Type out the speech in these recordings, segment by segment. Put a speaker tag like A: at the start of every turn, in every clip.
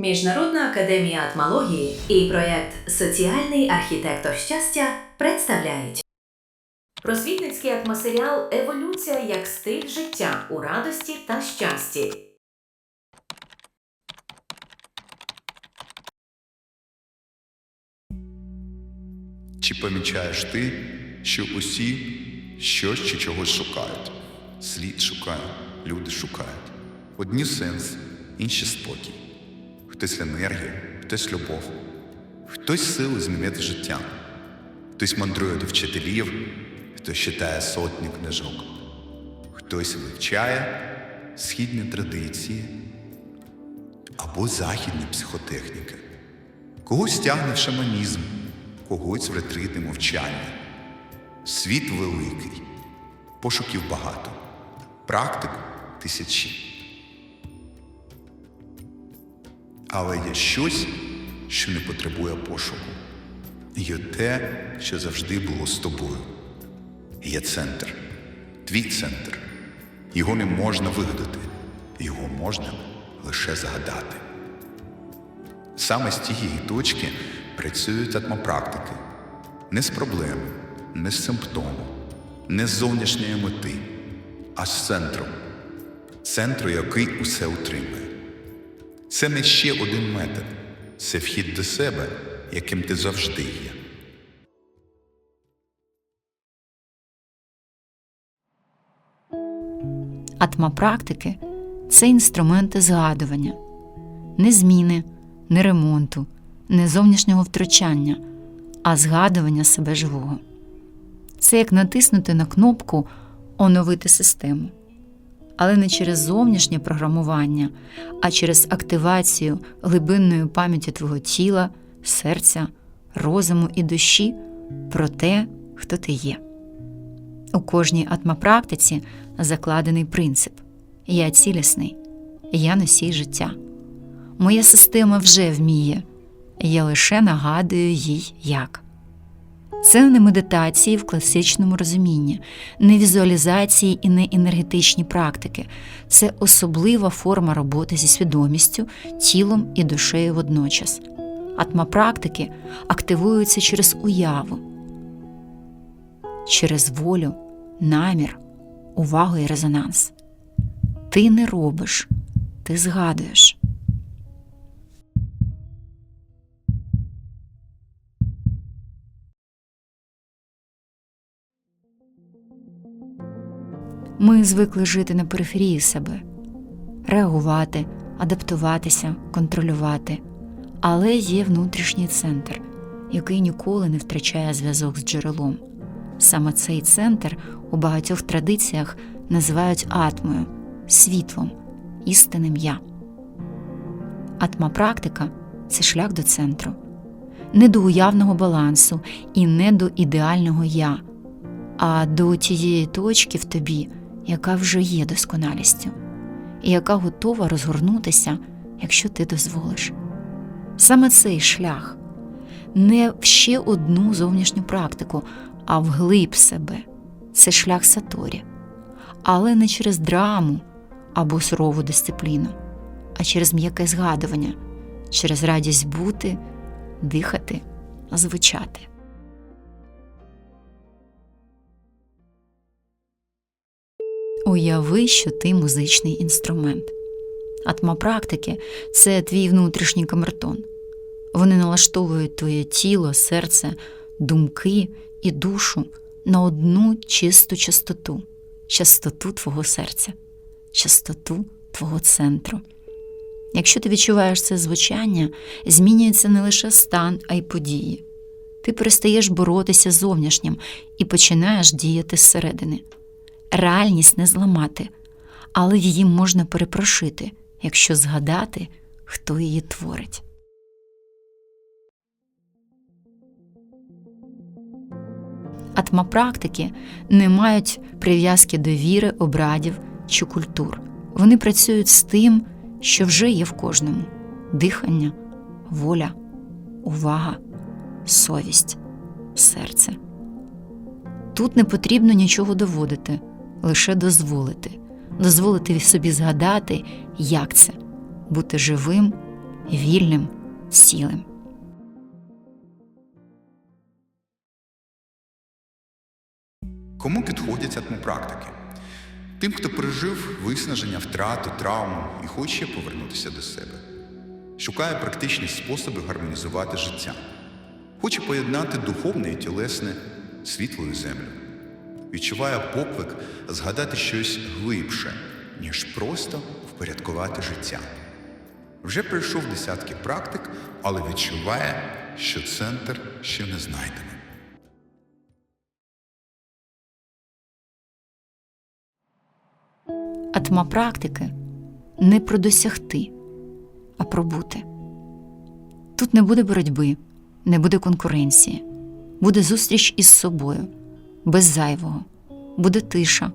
A: Міжнародна академія атмології і проєкт Соціальний архітектор щастя представляють просвітницький атмосеріал Еволюція як стиль життя у радості та щасті.
B: Чи помічаєш ти, що усі щось чи чогось шукають? Слід шукає, люди шукають. Одні сенс, інші спокій. Хтось енергію, хтось любов, хтось сили змінити життя, хтось мандрує до вчителів, хтось читає сотні книжок, хтось вивчає східні традиції або західні психотехніки. Когось тягне в шаманізм, когось в ретрити мовчання. Світ великий, пошуків багато, практик тисячі. Але є щось, що не потребує пошуку. Є те, що завжди було з тобою. Є центр, твій центр. Його не можна вигадати, його можна лише згадати. Саме з тієї точки працюють атмопрактики. Не з проблеми, не з симптому, не з зовнішньої мети, а з центру. Центру, який усе утримує. Це не ще один метод, це вхід до себе, яким ти завжди є.
C: Атмопрактики це інструменти згадування, не зміни, не ремонту, не зовнішнього втручання, а згадування себе живого. Це як натиснути на кнопку Оновити систему. Але не через зовнішнє програмування, а через активацію глибинної пам'яті твого тіла, серця, розуму і душі про те, хто ти є. У кожній атмопрактиці закладений принцип Я цілісний, я носій життя. Моя система вже вміє, я лише нагадую їй як. Це не медитації в класичному розумінні, не візуалізації і не енергетичні практики. Це особлива форма роботи зі свідомістю, тілом і душею водночас. Атмопрактики активуються через уяву, через волю, намір, увагу і резонанс. Ти не робиш, ти згадуєш. Ми звикли жити на периферії себе, реагувати, адаптуватися, контролювати. Але є внутрішній центр, який ніколи не втрачає зв'язок з джерелом. Саме цей центр у багатьох традиціях називають атмою, світлом, істинним я. Атма-практика це шлях до центру, не до уявного балансу і не до ідеального я, а до тієї точки в тобі, яка вже є досконалістю, і яка готова розгорнутися, якщо ти дозволиш. Саме цей шлях не в ще одну зовнішню практику, а вглиб себе це шлях Саторі, але не через драму або сурову дисципліну, а через м'яке згадування, через радість бути, дихати, звучати. Уяви, що ти музичний інструмент. Атмопрактики це твій внутрішній камертон. Вони налаштовують твоє тіло, серце, думки і душу на одну чисту частоту, частоту твого серця, частоту твого центру. Якщо ти відчуваєш це звучання, змінюється не лише стан, а й події. Ти перестаєш боротися зовнішнім і починаєш діяти зсередини. Реальність не зламати, але її можна перепрошити, якщо згадати, хто її творить. Атмопрактики не мають прив'язки до віри, обрядів чи культур. Вони працюють з тим, що вже є в кожному: дихання, воля, увага, совість, серце. Тут не потрібно нічого доводити, лише дозволити, дозволити собі згадати, як це бути живим вільним, цілим.
B: Кому підходять атмопрактики? Тим, хто пережив виснаження, втрату, травму і хоче повернутися до себе. Шукає практичні способи гармонізувати життя. Хоче поєднати духовне і тілесне світлою землю. Відчуває поклик згадати щось глибше, ніж просто впорядкувати життя. Вже пройшов десятки практик, але відчуває, що центр ще не знайдений.
C: Атма практики не про досягти, а про бути. Тут не буде боротьби, не буде конкуренції, буде зустріч із собою, без зайвого, буде тиша.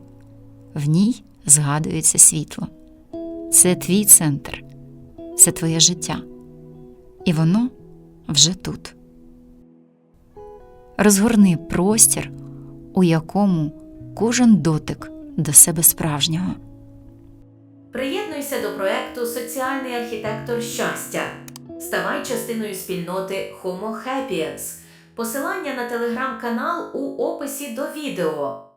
C: В ній згадується світло. Це твій центр, це твоє життя. І воно вже тут. Розгорни простір, у якому кожен дотик до себе справжнього.
A: Приєднуйся до проекту Соціальний архітектор щастя. Ставай частиною спільноти Homo Hapiens. Посилання на телеграм-канал у описі до відео.